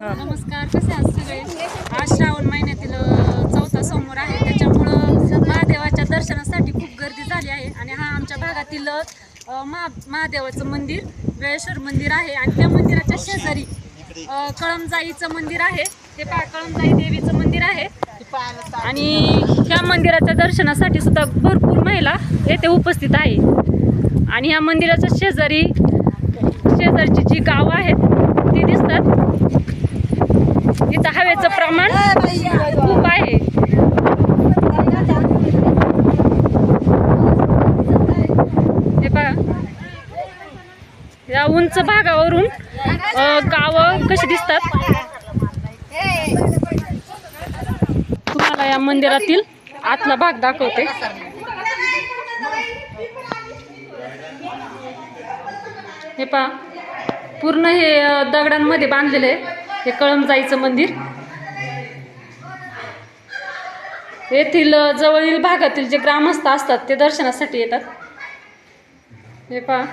नमस्कार कसे आज सगळे? आज श्रावण महिन्यातील चौथा सोमवार आहे. त्याच्यामुळं महादेवाच्या दर्शनासाठी खूप गर्दी झाली आहे. आणि हा आमच्या भागातील महा महादेवाचं मंदिर वेळेश्वर मंदिर आहे. आणि त्या मंदिराच्या शेजारी कळमजाईचं मंदिर आहे. ते पा कळमजाई देवीचं मंदिर आहे. आणि ह्या मंदिराच्या दर्शनासाठी सुद्धा भरपूर महिला येथे उपस्थित आहे. आणि ह्या मंदिराच्या शेजारी शेजारची जी गावं आहेत इथं हवेचं प्रमाण खूप आहे. हे पहा. या उंच भागावरून अ, गावं कशी दिसतात? तुम्हाला या मंदिरातील आतला भाग दाखवते. हे पहा. पूर्ण हे दगडांमध्ये बांधलेले आहे. हे कळमजाईचं मंदिर. येथील जवळील भागातील जे ग्रामस्थ असतात ते दर्शनासाठी येतात. हे पहा.